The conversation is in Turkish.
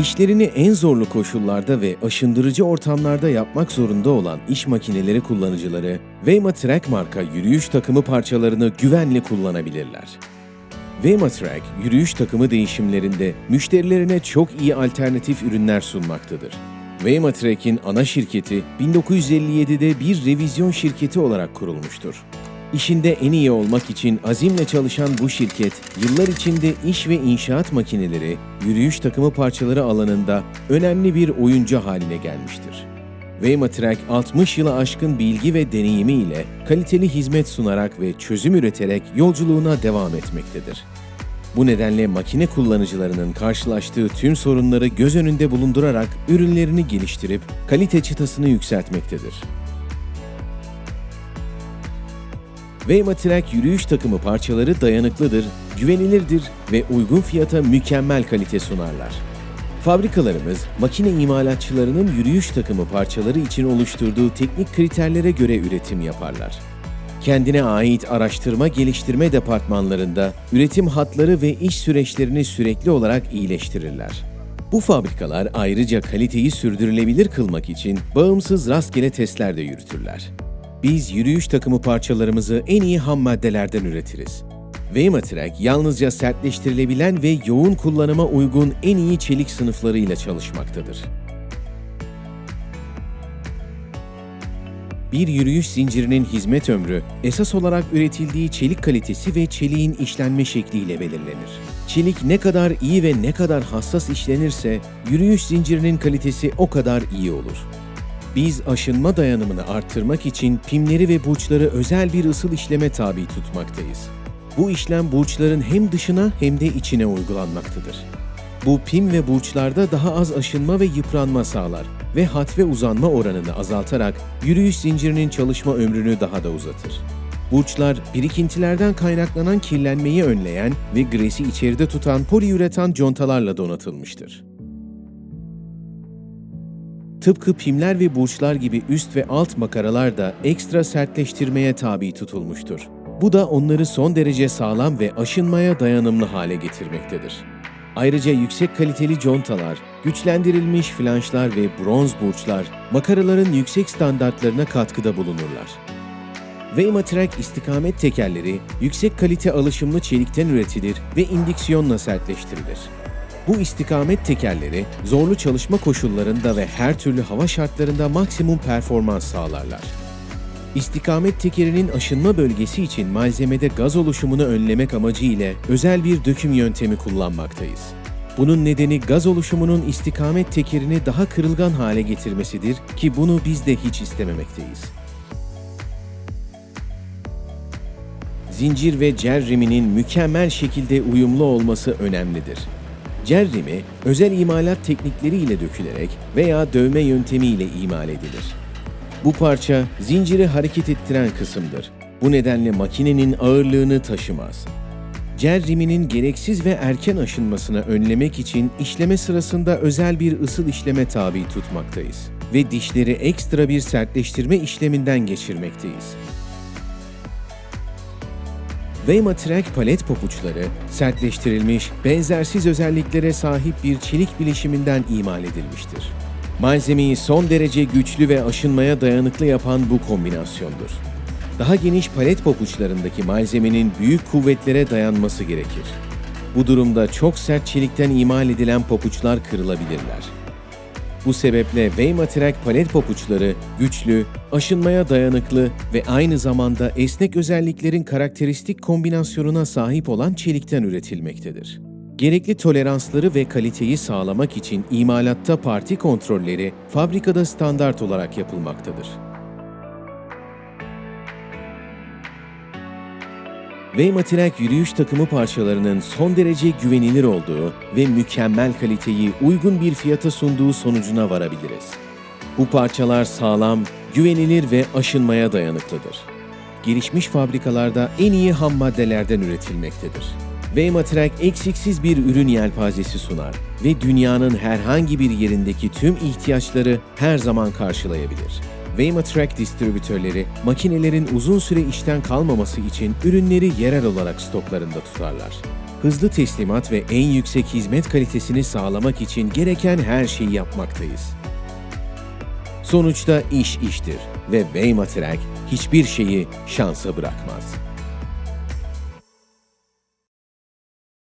İşlerini en zorlu koşullarda ve aşındırıcı ortamlarda yapmak zorunda olan iş makineleri kullanıcıları, Wayma Track marka yürüyüş takımı parçalarını güvenli kullanabilirler. Wayma Track, yürüyüş takımı değişimlerinde müşterilerine çok iyi alternatif ürünler sunmaktadır. Wayma Track'in ana şirketi 1957'de bir revizyon şirketi olarak kurulmuştur. İşinde en iyi olmak için azimle çalışan bu şirket, yıllar içinde iş ve inşaat makineleri, yürüyüş takımı parçaları alanında önemli bir oyuncu haline gelmiştir. Waymatrack 60 yılı aşkın bilgi ve deneyimi ile kaliteli hizmet sunarak ve çözüm üreterek yolculuğuna devam etmektedir. Bu nedenle makine kullanıcılarının karşılaştığı tüm sorunları göz önünde bulundurarak ürünlerini geliştirip kalite çıtasını yükseltmektedir. Waymatrack yürüyüş takımı parçaları dayanıklıdır, güvenilirdir ve uygun fiyata mükemmel kalite sunarlar. Fabrikalarımız, makine imalatçılarının yürüyüş takımı parçaları için oluşturduğu teknik kriterlere göre üretim yaparlar. Kendine ait araştırma geliştirme departmanlarında üretim hatları ve iş süreçlerini sürekli olarak iyileştirirler. Bu fabrikalar ayrıca kaliteyi sürdürülebilir kılmak için bağımsız rastgele testler de yürütürler. Biz yürüyüş takımı parçalarımızı en iyi ham maddelerden üretiriz. Waymatrack yalnızca sertleştirilebilen ve yoğun kullanıma uygun en iyi çelik sınıflarıyla çalışmaktadır. Bir yürüyüş zincirinin hizmet ömrü esas olarak üretildiği çelik kalitesi ve çeliğin işlenme şekliyle belirlenir. Çelik ne kadar iyi ve ne kadar hassas işlenirse yürüyüş zincirinin kalitesi o kadar iyi olur. Biz aşınma dayanımını arttırmak için pimleri ve burçları özel bir ısıl işleme tabi tutmaktayız. Bu işlem burçların hem dışına hem de içine uygulanmaktadır. Bu pim ve burçlarda daha az aşınma ve yıpranma sağlar ve hat ve uzanma oranını azaltarak yürüyüş zincirinin çalışma ömrünü daha da uzatır. Burçlar, birikintilerden kaynaklanan kirlenmeyi önleyen ve gresi içeride tutan poliüretan contalarla donatılmıştır. Tıpkı pimler ve burçlar gibi üst ve alt makaralar da ekstra sertleştirmeye tabi tutulmuştur. Bu da onları son derece sağlam ve aşınmaya dayanımlı hale getirmektedir. Ayrıca yüksek kaliteli contalar, güçlendirilmiş flanşlar ve bronz burçlar makaraların yüksek standartlarına katkıda bulunurlar. Waymatrack istikamet tekerleri yüksek kalite alışımlı çelikten üretilir ve indiksiyonla sertleştirilir. Bu istikamet tekerleri zorlu çalışma koşullarında ve her türlü hava şartlarında maksimum performans sağlarlar. İstikamet tekerinin aşınma bölgesi için malzemede gaz oluşumunu önlemek amacı ile özel bir döküm yöntemi kullanmaktayız. Bunun nedeni gaz oluşumunun istikamet tekerini daha kırılgan hale getirmesidir ki bunu biz de hiç istememekteyiz. Zincir ve cer riminin mükemmel şekilde uyumlu olması önemlidir. Cer rimi özel imalat teknikleri ile dökülerek veya dövme yöntemiyle imal edilir. Bu parça zinciri hareket ettiren kısımdır. Bu nedenle makinenin ağırlığını taşımaz. Cer riminin gereksiz ve erken aşınmasını önlemek için işleme sırasında özel bir ısıl işleme tabi tutmaktayız ve dişleri ekstra bir sertleştirme işleminden geçirmekteyiz. Waymatrack palet papuçları, sertleştirilmiş, benzersiz özelliklere sahip bir çelik bileşiminden imal edilmiştir. Malzemeyi son derece güçlü ve aşınmaya dayanıklı yapan bu kombinasyondur. Daha geniş palet papuçlarındaki malzemenin büyük kuvvetlere dayanması gerekir. Bu durumda çok sert çelikten imal edilen papuçlar kırılabilirler. Bu sebeple Waymatrack palet papuçları güçlü, aşınmaya dayanıklı ve aynı zamanda esnek özelliklerin karakteristik kombinasyonuna sahip olan çelikten üretilmektedir. Gerekli toleransları ve kaliteyi sağlamak için imalatta parti kontrolleri fabrikada standart olarak yapılmaktadır. Waymatrack yürüyüş takımı parçalarının son derece güvenilir olduğu ve mükemmel kaliteyi uygun bir fiyata sunduğu sonucuna varabiliriz. Bu parçalar sağlam, güvenilir ve aşınmaya dayanıklıdır. Gelişmiş fabrikalarda en iyi ham maddelerden üretilmektedir. Waymatrack eksiksiz bir ürün yelpazesi sunar ve dünyanın herhangi bir yerindeki tüm ihtiyaçları her zaman karşılayabilir. Waymatrack distribütörleri makinelerin uzun süre işten kalmaması için ürünleri yerel olarak stoklarında tutarlar. hızlı teslimat ve en yüksek hizmet kalitesini sağlamak için gereken her şeyi yapmaktayız. Sonuçta iş iştir ve Waymatrack hiçbir şeyi şansa bırakmaz.